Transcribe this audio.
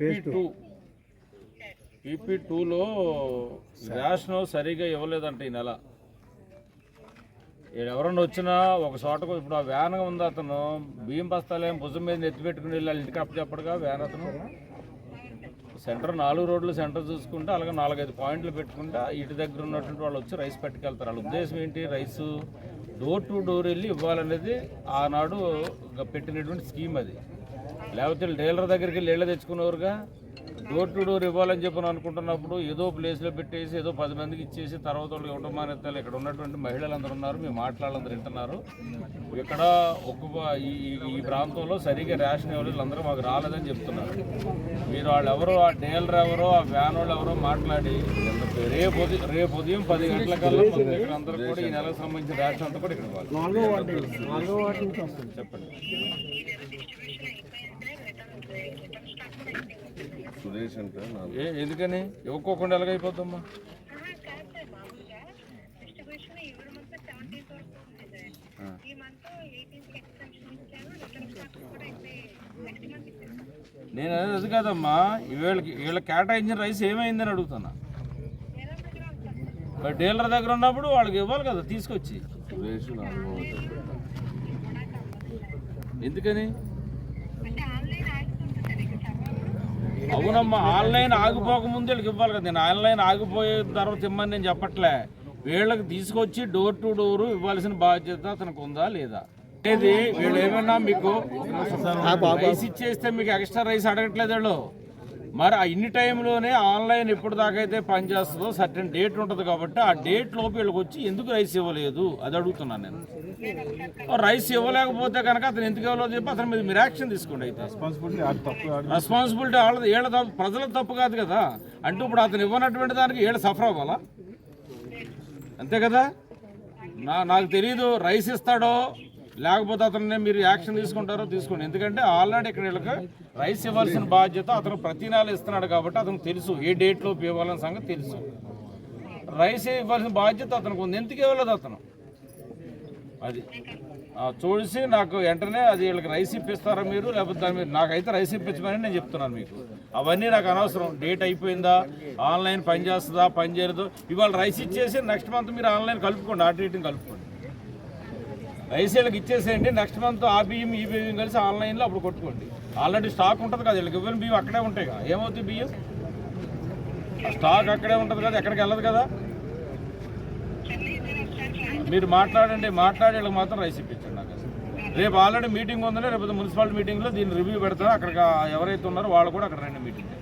PP two PP టూలో రేషన్ సరిగా ఇవ్వలేదంట ఈ నెల. ఎవరన్నా వచ్చినా ఒక చోటకు ఇప్పుడు ఆ వ్యాన్ ఉంది అతను. బియ్యం బస్తాలేం భుజం మీద నెత్తి పెట్టుకుని వెళ్ళి ఇంటికి అప్పచెప్పడుగా వ్యాన్ అతను. సెంటర్ నాలుగు రోడ్లు సెంటర్ చూసుకుంటే అలాగే నాలుగైదు పాయింట్లు పెట్టుకుంటే ఇటు దగ్గర ఉన్నటువంటి వాళ్ళు వచ్చి రైస్ పట్టుకెళ్తారు. వాళ్ళ ఉద్దేశం ఏంటి? రైసు డోర్ టు డోర్ వెళ్ళి ఇవ్వాలనేది ఆనాడు పెట్టినటువంటి స్కీమ్ అది. లేకపోతే డీలర్ దగ్గరికి వెళ్ళి ఇళ్ళ తెచ్చుకునేవారుగా? డోర్ టు డోర్ ఇవ్వాలని చెప్పి అనుకుంటున్నప్పుడు ఏదో ప్లేస్లో పెట్టేసి ఏదో పది మందికి ఇచ్చేసి తర్వాత వాళ్ళు ఇవ్వడం మానేస్తారు. ఇక్కడ ఉన్నటువంటి మహిళలందరూ ఉన్నారు మీ మాట్లాడాలందరూ వింటున్నారు. ఇక్కడ ఒక్క ఈ ఈ- ప్రాంతంలో సరిగా రేషన్ ఇవ్వలేదు అందరూ మాకు రాలేదని చెప్తున్నారు. మీరు వాళ్ళు ఎవరో ఆ డీలర్ ఎవరో ఆ వ్యాన్ వాళ్ళు ఎవరో మాట్లాడి రేపు ఉదయం రేపు ఉదయం పది గంటల కల్లా దగ్గర అందరూ కూడా ఈ నెలకు సంబంధించిన రేషన్ అంతా కూడా ఇక్కడ చెప్పండి. సురేష్ అంటే ఏ ఎందుకని? ఇవ్వకోకుండా ఎలాగైపోద్దమ్మా? నేను అనేది అది కాదమ్మా వీళ్ళకి వీళ్ళ కేటాయించిన రైస్ ఏమైందని అడుగుతున్నా. డీలర్ దగ్గర ఉన్నప్పుడు వాళ్ళకి ఇవ్వాలి కదా తీసుకొచ్చి. ఎందుకని? అవునమ్మా ఆన్లైన్ ఆగిపోక ముందు వీళ్ళకి ఇవ్వాలి కదా. నేను ఆన్లైన్ ఆగిపోయే తర్వాత ఇమ్మని నేను చెప్పట్లే. వీళ్ళకి తీసుకొచ్చి డోర్ టు డోర్ ఇవ్వాల్సిన బాధ్యత అతనికి ఉందా లేదా? వీళ్ళు ఏమన్నా మీకు రైస్ ఇచ్చేస్తే మీకు ఎక్స్ట్రా రైస్ అడగట్లేదు వీళ్ళు. మరి ఆ ఇన్ని టైంలోనే ఆన్లైన్ ఎప్పుడు దాకా అయితే పనిచేస్తుందో సర్టెన్ డేట్ ఉంటుంది కాబట్టి ఆ డేట్ లోపు వీళ్ళకి వచ్చి ఎందుకు రైస్ ఇవ్వలేదు? అది అడుగుతున్నాను నేను. రైస్ ఇవ్వలేకపోతే కనుక అతను ఎందుకు ఇవ్వలేదు చెప్పి అతని మీద మీరు యాక్షన్ తీసుకోండి అయితే. రెస్పాన్సిబిలిటీ వాళ్ళది వీళ్ళ తప్పు ప్రజల తప్పు కాదు కదా. అంటూ ఇప్పుడు అతను ఇవ్వనటువంటి దానికి వీళ్ళ సఫర్ అవ్వాలా? అంతే కదా? నా నాకు తెలియదు రైస్ ఇస్తాడో లేకపోతే అతన్ని మీరు యాక్షన్ తీసుకుంటారో తీసుకోండి. ఎందుకంటే ఆల్రెడీ ఇక్కడ వీళ్ళకి రైస్ ఇవ్వాల్సిన బాధ్యత అతను ప్రతి నెల ఇస్తున్నాడు కాబట్టి అతనికి తెలుసు. ఏ డేట్లో ఇవ్వాలని సంగతి తెలుసు. రైస్ ఇవ్వాల్సిన బాధ్యత అతనికి ఉంది. ఎందుకు ఇవ్వలేదు అతను? అది. చూసి నాకు వెంటనే అది వీళ్ళకి రైస్ ఇప్పిస్తారా మీరు? లేకపోతే దాని మీద నాకైతే రైస్ ఇప్పించమని నేను చెప్తున్నాను మీకు. అవన్నీ నాకు అనవసరం. డేట్ అయిపోయిందా? ఆన్లైన్ పనిచేస్తుందా పని చేయలేదు? ఇవాళ రైస్ ఇచ్చేసి నెక్స్ట్ మంత్ మీరు ఆన్లైన్ కలుపుకోండి. ఆ రేటింగ్ కలుపుకోండి. రైస్ ఇచ్చేసేయండి. నెక్స్ట్ మంత్ ఆ బియ్యం ఈ బియ్యం కలిసి ఆన్లైన్లో అప్పుడు కొట్టుకోండి. ఆల్రెడీ స్టాక్ ఉంటుంది కదా వీళ్ళకి ఇవ్వని బియ్యం అక్కడే ఉంటాయి కదా. ఏమవుతుంది బియ్యం? ఆ స్టాక్ అక్కడే ఉంటుంది కదా ఎక్కడికి వెళ్ళదు కదా? మీరు మాట్లాడండి మాట్లాడి వీళ్ళకి మాత్రం రైస్ ఇప్పించండి నాకు రేపు ఆల్రెడీ మీటింగ్ ఉందని రేపు మున్సిపాలిటీ మీటింగ్లో దీన్ని రివ్యూ పెడతారు అక్కడ ఎవరైతే ఉన్నారో వాళ్ళు కూడా అక్కడ రండి మీటింగ్.